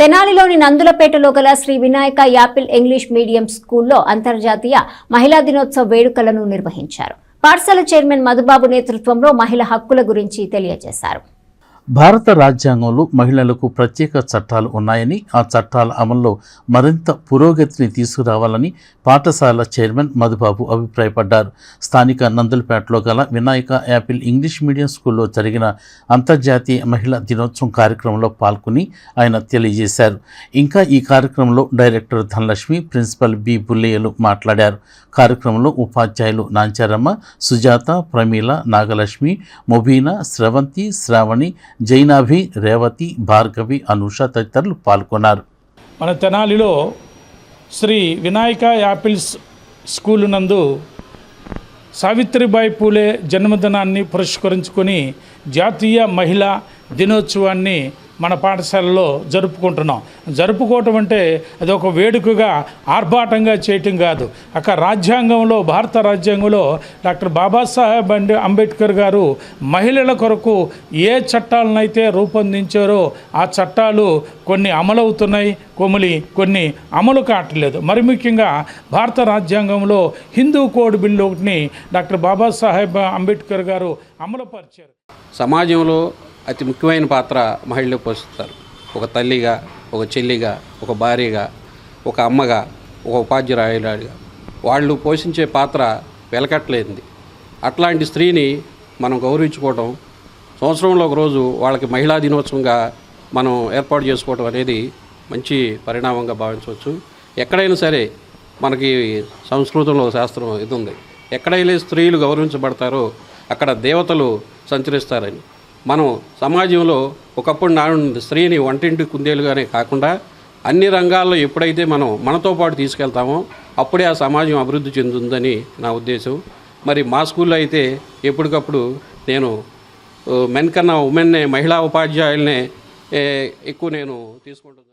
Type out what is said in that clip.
తెనాలిలోని నందులపేటలో గల Shri Vinayaka Apple English medium స్కూల్లో అంతర్జాతీయ మహిళా దినోత్సవ వేడుకలను నిర్వహించారు. పాఠశాల చైర్మన్ మధుబాబు నేతృత్వంలో మహిళ హక్కుల గురించి తెలియజేశారు. భారత రాజ్యాంగంలో మహిళలకు ప్రత్యేక చట్టాలు ఉన్నాయని ఆ చట్టాల అమల్లో మరింత పురోగతిని తీసుకురావాలని పాఠశాల చైర్మన్ మధుబాబు అభిప్రాయపడ్డారు. స్థానిక నందులపేటలో గల వినాయక యాపిల్ ఇంగ్లీష్ మీడియం స్కూల్లో జరిగిన అంతర్జాతీయ మహిళా దినోత్సవం కార్యక్రమంలో పాల్గొని ఆయన తెలియజేశారు. ఇంకా ఈ కార్యక్రమంలో డైరెక్టర్ ధనలక్ష్మి ప్రిన్సిపల్ బి బుల్లయ్యలు మాట్లాడారు. కార్యక్రమంలో ఉపాధ్యాయులు నాంచారమ్మ సుజాత ప్రమీల నాగలక్ష్మి మొబీనా స్రవంతి శ్రావణి జైనాభి రేవతి భార్గవి అనూష తదితరులు పాల్గొన్నారు. మన తెనాలిలో శ్రీ వినాయక యాపిల్స్ స్కూల్ నందు సావిత్రిబాయి పూలే జన్మదినాన్ని పురస్కరించుకొని జాతీయ మహిళా దినోత్సవాన్ని మన పాఠశాలలో జరుపుకుంటున్నాం. జరుపుకోవటం అంటే అది ఒక వేడుకగా ఆర్భాటంగా చేయటం కాదు. అక్కడ రాజ్యాంగంలో భారత రాజ్యాంగంలో డాక్టర్ బాబాసాహెబ్ అంబే అంబేద్కర్ గారు మహిళల కొరకు ఏ చట్టాలనైతే రూపొందించారో ఆ చట్టాలు కొన్ని అమలవుతున్నాయి. కొమిలి కొన్ని అమలు కావట్లేదు. మరి ముఖ్యంగా భారత రాజ్యాంగంలో హిందూ కోడ్ బిల్లు ఒకటిని డాక్టర్ బాబాసాహెబ్ అంబేద్కర్ గారు అమలుపరిచారు. సమాజంలో అతి ముఖ్యమైన పాత్ర మహిళలు పోషిస్తారు. ఒక తల్లిగా ఒక చెల్లిగా ఒక భార్యగా ఒక అమ్మగా ఒక ఉపాధ్యాయురాలుగా. వాళ్ళు పోషించే పాత్ర వెలకట్లేనిది అట్లాంటి స్త్రీని మనం గౌరవించుకోవటం సంవత్సరంలో ఒక రోజు వాళ్ళకి మహిళా దినోత్సవంగా మనం ఏర్పాటు చేసుకోవడం అనేది మంచి పరిణామంగా భావించవచ్చు. ఎక్కడైనా సరే మనకి సంస్కృతంలో శాస్త్రం ఇది ఉంది. ఎక్కడైతే స్త్రీలు గౌరవించబడతారో అక్కడ దేవతలు సంచరిస్తారని. మనం సమాజంలో ఒకప్పుడు నా స్త్రీని వంటింటి కుందేలుగానే కాకుండా అన్ని రంగాల్లో ఎప్పుడైతే మనం మనతో పాటు తీసుకెళ్తామో అప్పుడే ఆ సమాజం అభివృద్ధి చెందుతుందని నా ఉద్దేశం. మరి మా స్కూల్లో అయితే ఎప్పటికప్పుడు నేను మెన్ కన్నా ఉమెన్నే మహిళా ఉపాధ్యాయులనే ఎక్కువ నేను తీసుకుంటున్నాను.